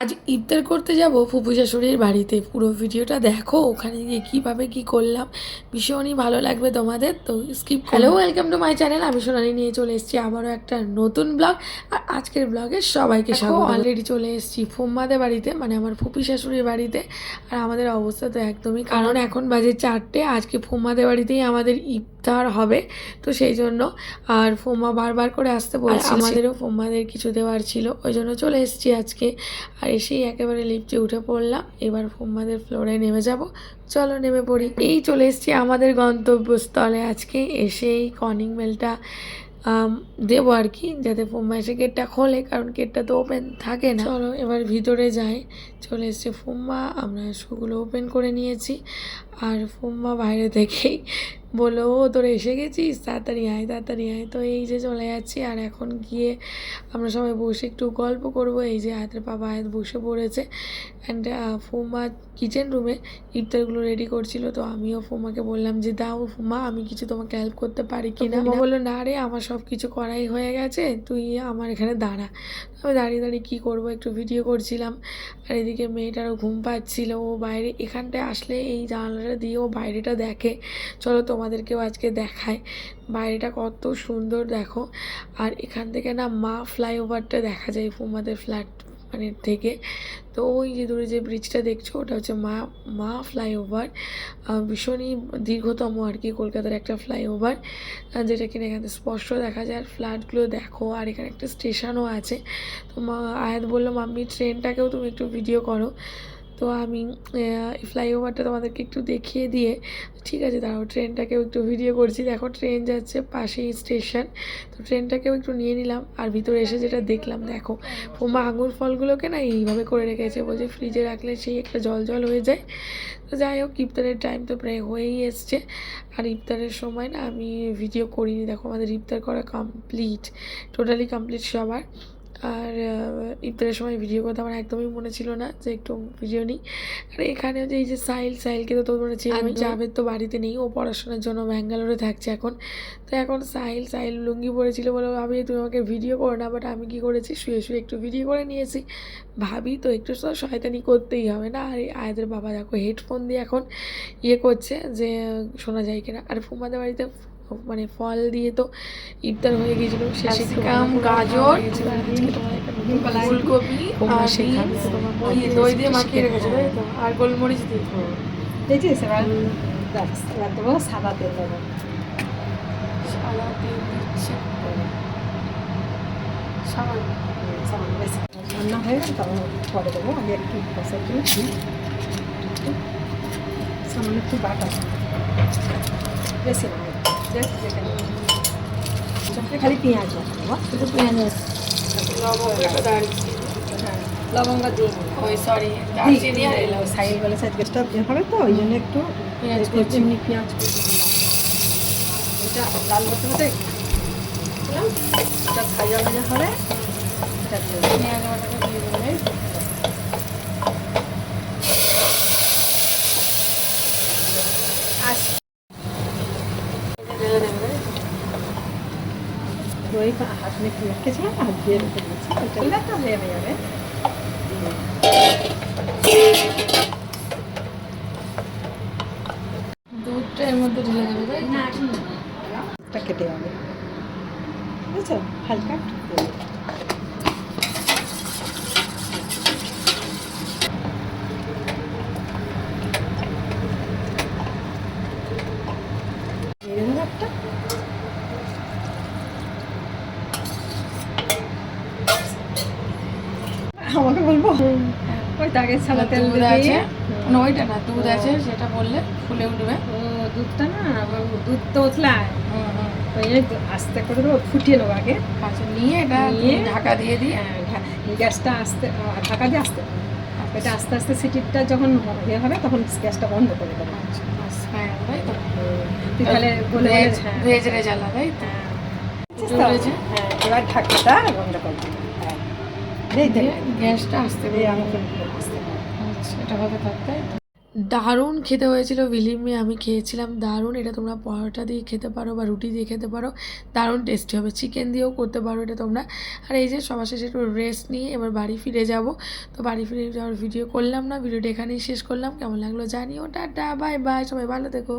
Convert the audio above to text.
আজ ইফতার করতে যাব ফুপু শাশুড়ির বাড়িতে। পুরো ভিডিওটা দেখো ওখানে গিয়ে কীভাবে কী করলাম। ভীষণই ভালো লাগবে তোমাদের তো skip hello welcome to my channel আমি সোনালি নিয়ে চলে এসেছি আবারও একটা নতুন ব্লগ আর আজকের ব্লগে সবাইকে স্বাগত। অলরেডি চলে এসেছি ফুম্মাদের বাড়িতে মানে আমার ফুপি শাশুড়ির বাড়িতে। আর আমাদের অবস্থা তো একদমই কারণ এখন বাজে চারটে আজকে ফুম্মাদের বাড়িতেই আমাদের ইফতার হবে। তো সেই জন্য আর ফুম্মা বারবার করে আসতে বলছে আমাদেরও ফোমাদের কিছু দেওয়ার ছিল ওই জন্য চলে এসেছি আজকে। আর এসেই একেবারে লিফটে উঠে পড়লাম এবার ফুম্মাদের ফ্লোরে নেমে যাব। চলো নেমে পড়ি। এই চলে এসেছি আমাদের গন্তব্যস্থলে আজকে। এসেই কনিং মেলটা দেবো আর কি যাতে ফুম্মা এসে গেটটা খোলে কারণ গেটটা তো ওপেন থাকে না। চলো এবার ভিতরে যাই। চলে এসছে ফোম্মা আমরা শুগুলো ওপেন করে নিয়েছি। আর ফুম্মা বাইরে থেকেই বলল ও তোরা এসে গেছিস? তাড়াতাড়ি আয় তাড়াতাড়ি আয়। তো এই যে চলে যাচ্ছি আর এখন গিয়ে আমরা সবাই বসে একটু গল্প করব। এই যে হাতের বাবা আয়াত বসে পড়েছে। অ্যান্ড ফুমা কিচেন রুমে ইফতারগুলো রেডি করছিল। তো আমিও ফুমাকে বললাম যে দাও ফুমা আমি কিছু তোমাকে হেল্প করতে পারি কি না ফুমা বলল না রে আমার সব কিছু করাই হয়ে গেছে তুই আমার এখানে দাঁড়া। আমি দাঁড়িয়ে দাঁড়িয়ে কী করব একটু ভিডিও করছিলাম। আর এদিকে মেয়েটারও ঘুম পাচ্ছিল। ও বাইরে এখানটায় আসলে এই জানলাটা দিয়ে ও বাইরেটা দেখে। চলো তোমাদেরকেও আজকে দেখায় বাইরেটা কত সুন্দর দেখো। আর এখান থেকে না মা ফ্লাইওভারটা দেখা যায় ফুমাদের ফ্ল্যাট মানে থেকে। তো ওই যে দূরে যে ব্রিজটা দেখছ, ওটা হচ্ছে মা মা ফ্লাইওভার। ভীষণই দীর্ঘতম আর কি কলকাতার একটা ফ্লাইওভার যেটা কিনা এখানে স্পষ্ট দেখা যায়। আর ফ্ল্যাটগুলো দেখো, আর এখানে একটা স্টেশনও আছে। তো মা আয়াত বলল, মাম্মি, ট্রেনটাকেও তুমি একটু ভিডিও করো। তো আমি ফ্লাইওভারটা তোমাদেরকে একটু দেখিয়ে দিয়ে, ঠিক আছে, দাঁড়াও, ট্রেনটাকেও একটু ভিডিও করছি। দেখো, ট্রেন যাচ্ছে পাশেই স্টেশন তো ট্রেনটাকেও একটু নিয়ে নিলাম, আর ভিতরে এসে যেটা দেখলাম, দেখো ফুমা আঙুর ফলগুলোকে না এইভাবে করে রেখেছে, বলছে ফ্রিজে রাখলে সেই একটা জল জল হয়ে যায়। তো যাই হোক, ইফতারের টাইম তো প্রায় হয়েই এসছে, আর ইফতারের সময় না আমি ভিডিও করিনি। দেখো, আমাদের ইফতার করা কমপ্লিট টোটালি কমপ্লিট সবার। আর ইফতারের সময় ভিডিও করতে আমার একদমই মনে ছিল না যে একটু ভিডিও নিই। আর এখানে যে এই যে সাইল সাইলকে তো তোর মনে ছিল আমি জাভেদ তো বাড়িতে নেই ও পড়াশোনার জন্য ব্যাঙ্গালোরে থাকছে এখন। তো এখন সাহিল সাহিল লুঙ্গি পরেছিল বলে ভাবি তুমি আমাকে ভিডিও করো না বাট আমি কি করেছি? শুয়ে শুয়ে একটু ভিডিও করে নিয়েছি। ভাবি তো একটু তো শয়তানি করতেই হবে না? আর এই আয়াদের বাবা দেখো হেডফোন দিয়ে এখন ইয়ে করছে যে শোনা যায় কিনা। আর ফুমাদের বাড়িতে মানে ফল দিয়ে তো ইফতার হয়ে গিয়েছিল। ক্যাপসিকাম, গাজর, ফুলকপি আর দই দিয়ে মাখিয়ে রেখেছে তো। আর গোলমরিচ দিয়ে। দেখছিস? এবার দেবো সাদা তেল দেবো। সাদা তেল দিচ্ছে সামান্য। সামান্য বেশি রান্না হয়ে গেল তখন পরে দেবো। আগে একটু বসে দিই সামান্য একটু বাটা। বেশি না। খালি পেঁয়াজ শুধু পেঁয়াজ লবঙ্গ দিয়ে ওই সরি দারচিনি আর এলাচ। সাইড বলে সাইড গ্যাসটা হবে তো ওই জন্য একটু পেঁয়াজ একটু এমনি পেঁয়াজ দিলাম। এটা লাল হতে এটা ভাজা ভাজা হবে। এটা দিয়ে পেঁয়াজ বাটাটা দিয়ে দেবে আর ঢেলে দেবে দই বা হাত মেখে রেখেছিলাম হাত দিয়ে রেখে দিয়েছি এটা তো হয়ে যাবে। দুধটা এর মধ্যে ঢেলে দেবে তাই না কেটে যাবে। বুঝছ? হালকা একটু দিয়ে দেবো। দিয়ে দেবো একটা আমাকে বলব? ওই তাকে সাদা তেল আছে। না ওইটা না দুধ আছে সেটা বললে ফুলে উঠবে। দুধটা না দুধ তো হুম ওই আস্তে করে দেবো ফুটিয়ে নেব আগে। আচ্ছা নিয়ে এটা নিয়ে ঢাকা দিয়ে দিই। হ্যাঁ, গ্যাসটা আস্তে ঢাকা দিয়ে আস্তে এটা আস্তে আস্তে সিটিটা যখন ইয়ে হবে তখন গ্যাসটা বন্ধ করে দেবো। আচ্ছা হ্যাঁ তাই তো। তুই তাহলে বলে বলে ভেজ হ্যাঁ রেজালা তাই তো। হ্যাঁ। এবার ঢাকাটা বন্ধ করে দেবো হ্যাঁ এই দিয়ে দেখ গ্যাসটা আসতে এই আমাকে আস্তে আচ্ছা এটা হবে দারুণ খেতে হয়েছিল বিলিমি আমি খেয়েছিলাম দারুণ। এটা তোমরা পরোটা দিয়ে খেতে পারো বা রুটি দিয়ে খেতে পারো। দারুণ টেস্টি হবে। চিকেন দিয়েও করতে পারো এটা তোমরা। আর এই যে সবার শেষে একটু রেস্ট নিয়ে এবার বাড়ি ফিরে যাব। তো বাড়ি ফিরে যাওয়ার ভিডিও করলাম না ভিডিওটা এখানেই শেষ করলাম। কেমন লাগল জানিও। টাটা বাই বাই সবাই ভালো থেকো।